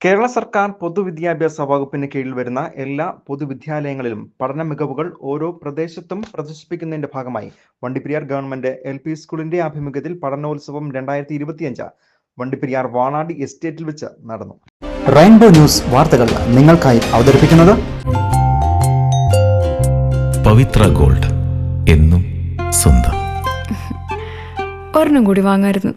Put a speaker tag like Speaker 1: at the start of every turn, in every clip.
Speaker 1: കേരള സർക്കാർ പൊതുവിദ്യാഭ്യാസ വകുപ്പിന് കീഴിൽ വരുന്ന എല്ലാ പൊതുവിദ്യാലയങ്ങളിലും പഠന മികവുകൾ ഓരോ പ്രദേശത്തും പ്രദർശിപ്പിക്കുന്നതിന്റെ ഭാഗമായി വണ്ടിപ്പെരിയാർ ഗവൺമെന്റ് എൽ പി സ്കൂളിന്റെ ആഭിമുഖ്യത്തിൽ പഠനോത്സവം രണ്ടായിരത്തി ഇരുപത്തിയഞ്ച് വണ്ടിപ്പെരിയാർ വാണാടി എസ്റ്റേറ്റിൽ വെച്ച് നടന്നു.
Speaker 2: റെയിൻബോ ന്യൂസ് വാർത്തകൾ നിങ്ങൾക്കായി അവതരിപ്പിക്കുന്നത്
Speaker 3: പവിത്ര ഗോൾഡ് എന്നും സ്വന്തം.
Speaker 4: ഒരെണ്ണം കൂടി വാങ്ങായിരുന്നു.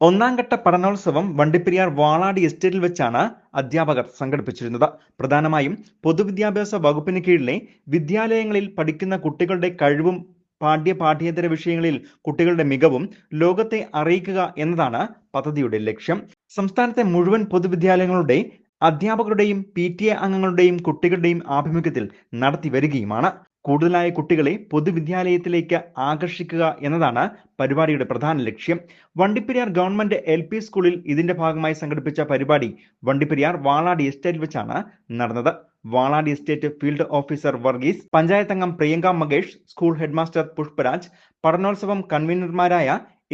Speaker 1: ഒന്നാം ഘട്ട പഠനോത്സവം വണ്ടിപ്പെരിയാർ വാളാടി എസ്റ്റേറ്റിൽ വെച്ചാണ് അധ്യാപകർ സംഘടിപ്പിച്ചിരുന്നത്. പ്രധാനമായും പൊതുവിദ്യാഭ്യാസ വകുപ്പിന് കീഴിലെ വിദ്യാലയങ്ങളിൽ പഠിക്കുന്ന കുട്ടികളുടെ കഴിവും പാഠ്യ പാഠ്യേതര വിഷയങ്ങളിൽ കുട്ടികളുടെ മികവും ലോകത്തെ അറിയിക്കുക എന്നതാണ് പദ്ധതിയുടെ ലക്ഷ്യം. സംസ്ഥാനത്തെ മുഴുവൻ പൊതുവിദ്യാലയങ്ങളുടെ അധ്യാപകരുടെയും പി ടി എ അംഗങ്ങളുടെയും കുട്ടികളുടെയും ആഭിമുഖ്യത്തിൽ നടത്തി വരികയുമാണ് കൂടുതലായ കുട്ടികളെ പൊതുവിദ്യാലയത്തിലേക്ക് ആകർഷിക്കുക എന്നതാണ് പരിപാടിയുടെ പ്രധാന ലക്ഷ്യം. വണ്ടിപ്പെരിയാർ ഗവൺമെന്റ് എൽ പി സ്കൂളിൽ ഇതിന്റെ ഭാഗമായി സംഘടിപ്പിച്ച പരിപാടി വണ്ടിപ്പെരിയാർ വാളാടി എസ്റ്റേറ്റിൽ വെച്ചാണ് നടന്നത്. Valadi estate field officer Varghese panchayat അംഗം പ്രിയങ്ക മകേഷ് സ്കൂൾ ഹെഡ്മാസ്റ്റർ പുഷ്പരാജ് പഠനോത്സവം കൺവീനർമാരായ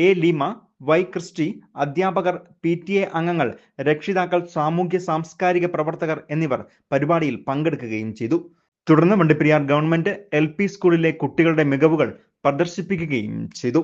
Speaker 1: എ ലീമ വൈ ക്രിസ്റ്റി അധ്യാപകർ പി ടി എ അംഗങ്ങൾ രക്ഷിതാക്കൾ സാമൂഹ്യ സാംസ്കാരിക പ്രവർത്തകർ എന്നിവർ പരിപാടിയിൽ പങ്കെടുക്കുകയും ചെയ്തു. തുടർന്ന് വണ്ടിപ്പെരിയാർ ഗവൺമെന്റ് എൽ പി സ്കൂളിലെ കുട്ടികളുടെ മികവുകൾ പ്രദർശിപ്പിക്കുകയും ചെയ്തു.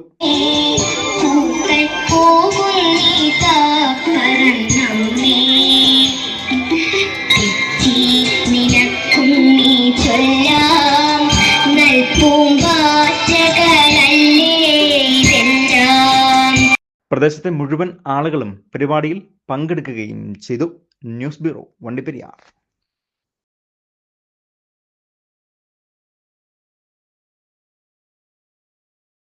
Speaker 1: പ്രദേശത്തെ മുഴുവൻ ആളുകളും പരിപാടിയിൽ പങ്കെടുക്കുകയും ചെയ്തു. News bureau Vandiperiyar.